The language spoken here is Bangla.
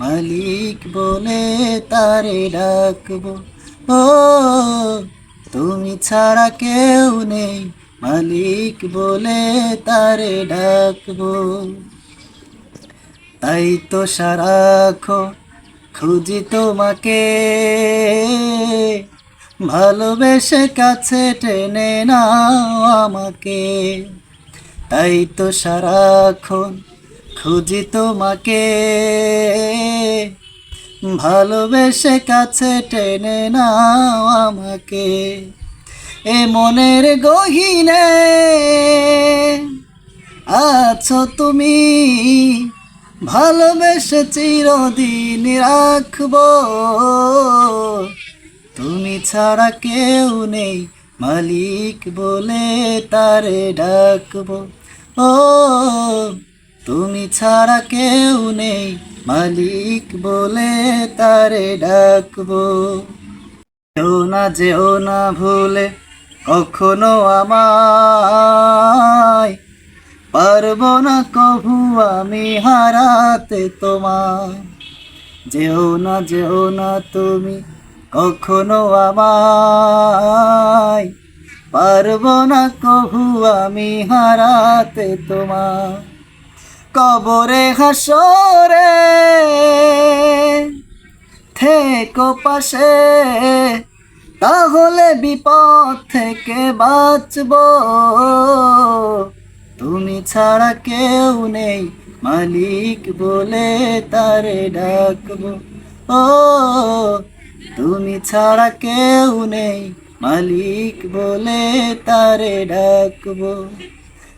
মালিক বলে তারে ডাকবো। ও, তুমি ছাড়া কেউ নেই, মালিক বলে তারে ডাকবো। তাই তো সারাক্ষণ খুঁজি তোমাকে। ভালোবেসে কাছে টেনে নাও আমাকে। তাই তো সারাক্ষণ খুঁজি তোমাকে। ভালোবেসে কাছে টেনে নাও আমাকে। এ মনের গহিনে আছো তুমি। ভালোবেসে চিরদিন রাখব। তুমি ছাড়া কেউ নেই মালিক বলে তারে ডাকবো। ও তুমি ছাড়া কেউ নেই, মালিক বলে তারে ডাকবো। যেও না যেও না ভুলে, কখনো আমায়। পারব না কভু আমি হারাতে তোমার যেও না যেও না তুমি, কখনো আমায়। পারব না কভু আমি হারাতে তোমার কবরে হাসরে থেকো পাশে, তাহলে বিপদ থেকে বাঁচব। তুমি ছাড়া কেউ নেই, মালিক বলে তারে ডাকব। ও, তুমি ছাড়া কেউ নেই, মালিক বলে তারে ডাকবো।